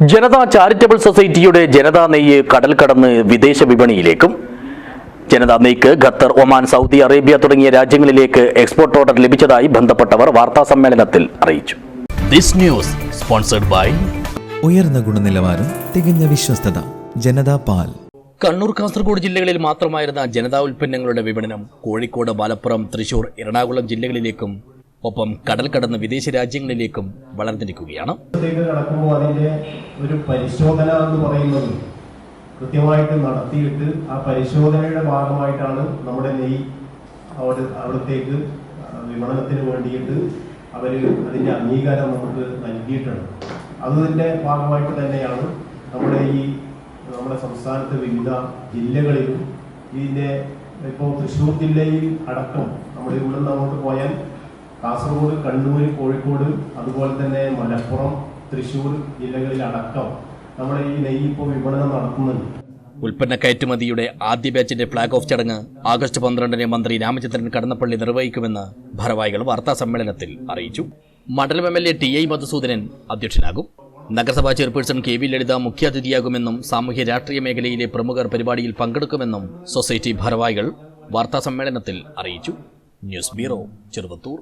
Janata charitable സൊസൈറ്റിയുടെ ജനതാ നെയ്യ് കടൽ കടന്ന് വിദേശ വിപണിയിലേക്കും. ജനതാ നെയ്ക്ക് ഖത്തർ ഒമാൻ സൗദി അറേബ്യ തുടങ്ങിയ രാജ്യങ്ങളിലേക്ക് എക്സ്പോർട്ട് ഓർഡർ ലഭിച്ചതായി ബന്ധപ്പെട്ടവർ വാർത്താ സമ്മേളനത്തിൽ അറിയിച്ചു. This news sponsored by ഉയർന്ന ഗുണനിലവാരം തികഞ്ഞ വിശ്വസ്തത ജനതാ പാൽ. കണ്ണൂർ കാസർഗോഡ് ജില്ലകളിൽ മാത്രമായിരുന്ന ജനതാ ഉൽപ്പന്നങ്ങളുടെ വിപണനം കോഴിക്കോട് മലപ്പുറം തൃശൂർ എറണാകുളം ജില്ലകളിലേക്കും ഒപ്പം കടൽ കടന്ന് വിദേശ രാജ്യങ്ങളിലേക്കും വളർന്നിരിക്കുകയാണ്. ത്തേക്ക് കടക്കുമ്പോൾ അതിന്റെ ഒരു പരിശോധന എന്ന് പറയുന്നത് കൃത്യമായിട്ട് നടത്തിയിട്ട് ആ പരിശോധനയുടെ ഭാഗമായിട്ടാണ് നമ്മുടെ നെയ് അവിടെ അവിടത്തേക്ക് വിപണനത്തിന് വേണ്ടിയിട്ട് അവർ അതിന്റെ അംഗീകാരം നമുക്ക് നൽകിയിട്ടുണ്ട്. അതിന്റെ ഭാഗമായിട്ട് തന്നെയാണ് നമ്മുടെ ഈ നമ്മുടെ സംസ്ഥാനത്തെ വിവിധ ജില്ലകളിലും ഇതിന്റെ ഇപ്പോൾ തൃശ്ശൂർ ജില്ലയിൽ അടക്കം നമ്മുടെ ഇവിടെ നിന്ന് അങ്ങോട്ട് പോയാൽ കാസർഗോഡ് കണ്ണൂർ കോഴിക്കോട് അതുപോലെ തന്നെ മലപ്പുറം തൃശൂർ ജില്ലകളിലടക്കം നമ്മുടെ ഈ നെയ്യ് ഇപ്പോൾ വിപണനം നടത്തുന്നുണ്ട്. ഉൽപ്പന്ന കയറ്റുമതിയുടെ ആദ്യ ബാച്ചിന്റെ ഫ്ളാഗ് ഓഫ് ചടങ്ങ് ആഗസ്റ്റ് പന്ത്രണ്ടിന് മന്ത്രി രാമചന്ദ്രൻ കടന്നപ്പള്ളി നിർവഹിക്കുമെന്ന് ഭാരവാഹികൾ വാർത്താ സമ്മേളനത്തിൽ അറിയിച്ചു. മണ്ഡലം M L A T I Madhusoodanan അധ്യക്ഷനാകും. നഗരസഭാ ചെയർപേഴ്സൺ കെ വി ലളിത മുഖ്യാതിഥിയാകുമെന്നും സാമൂഹ്യ രാഷ്ട്രീയ മേഖലയിലെ പ്രമുഖർ പരിപാടിയിൽ പങ്കെടുക്കുമെന്നും സൊസൈറ്റി ഭാരവാഹികൾ വാർത്താ സമ്മേളനത്തിൽ അറിയിച്ചു. News bureau Cheruvathur.